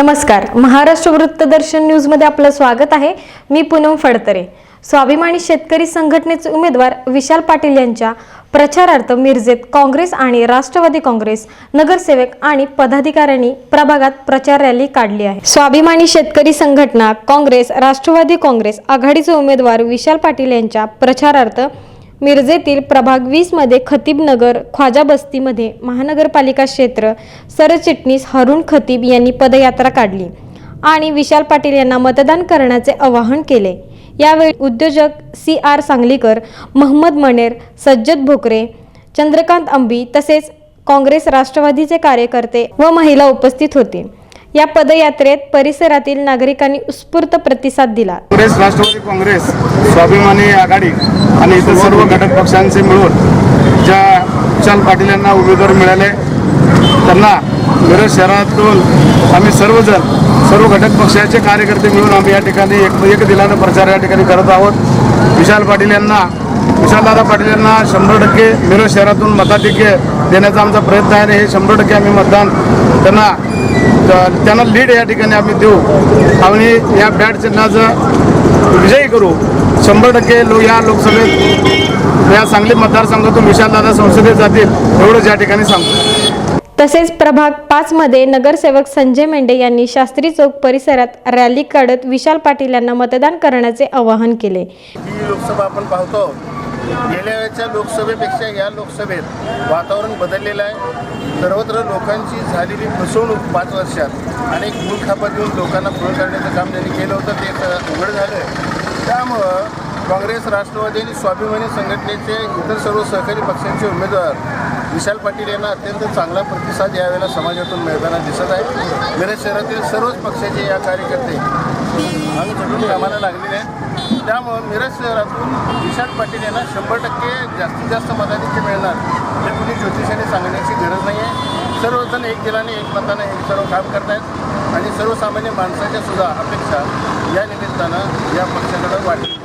नमस्कार. महाराष्ट्र वृत्तदर्शन न्यूजमध्ये आपलं स्वागत आहे. मी पूनम फडतरे. स्वाभिमानी शेतकरी संघटनेचे उमेदवार विशाल पाटील यांच्या प्रचारार्थ मिरजेत काँग्रेस आणि राष्ट्रवादी काँग्रेस नगरसेवक आणि पदाधिकाऱ्यांनी प्रभागात प्रचार रॅली काढली आहे. स्वाभिमानी शेतकरी संघटना काँग्रेस राष्ट्रवादी काँग्रेस आघाडीचे उमेदवार विशाल पाटील यांच्या प्रचारार्थ मिरजेतील प्रभाग वीसमध्ये खतीबनगर ख्वाजा बस्तीमध्ये महानगरपालिका क्षेत्र सरचिटणीस हरुण खतीब यांनी पदयात्रा काढली आणि विशाल पाटील यांना मतदान करण्याचे आवाहन केले. यावेळी उद्योजक सी आर सांगलीकर महम्मद मनेर सज्जद भोकरे चंद्रकांत अंबी तसेच काँग्रेस राष्ट्रवादीचे कार्यकर्ते व महिला उपस्थित होते. या पदयात्रेत परिसरातील नागरिकांनी उत्स्फूर्त प्रतिसाद दिला. काँग्रेस राष्ट्रवादी काँग्रेस स्वाभिमानी आघाडी आणि इतर सर्व घटक पक्षांचे मिळून ज्या विशाल पाटील यांना उमेदवार मिळाले त्यांना मिरज शहरातून आम्ही सर्वजण सर्व घटक पक्षाचे कार्यकर्ते मिळून आम्ही या ठिकाणी एक एक दिलानं प्रचार या ठिकाणी करत आहोत. विशाल पाटील यांना विशालदादा पाटील यांना शंभर टक्के मिरज शहरातून मताधिक्य देण्याचा आमचा प्रयत्न आहे आणि हे शंभर टक्के आम्ही मतदान त्यांना त्यांना लीड या ठिकाणी आम्ही देऊ. आणि या बॅट चिन्हाचं विजयी करू. शंभर टक्के लो या लोकसभेत या सांगली मतदारसंघातून विशालदादा संसदेत जातील एवढंच या ठिकाणी सांगतो. तसेच प्रभाग पाच मध्ये नगरसेवक संजय मेंढे यांनी शास्त्री चौक परिसरात रॅली काढत विशाल पाटील यांना मतदान करण्याचे आवाहन केले. ही लोकसभा आपण पाहतो. गेल्या वेळेच्या लोकसभेपेक्षा या लोकसभेत वातावरण बदललेलं आहे. सर्वत्र लोकांची झालेली फसवणूक पाच वर्षात अनेक मूल खापा देऊन लोकांना पुढे करण्याचं काम त्यांनी केलं होतं ते उघड झालं आहे. त्यामुळं काँग्रेस राष्ट्रवादी आणि स्वाभिमानी संघटनेचे इतर सर्व सहकारी पक्षांचे उमेदवार विशाल पाटील यांना अत्यंत चांगला प्रतिसाद यावेळेला समाजातून मिळताना दिसत आहे मिरज शहरातील सर्वच पक्षाचे या कार्यकर्ते आम्ही चढून कामाला लागलेले आहेत. त्यामुळं मिरज शहरातून विशाल पाटील यांना शंभर टक्के जास्तीत जास्त मताधिक्य मिळणार हे कुणी ज्योतिषाने सांगण्याची गरज नाही आहे सर्वजण एक दिलाने एक मताने हे सर्व काम करतायत आणि सर्वसामान्य माणसाच्या सुद्धा अपेक्षा या निमित्तानं या पक्षाकडं वाढली.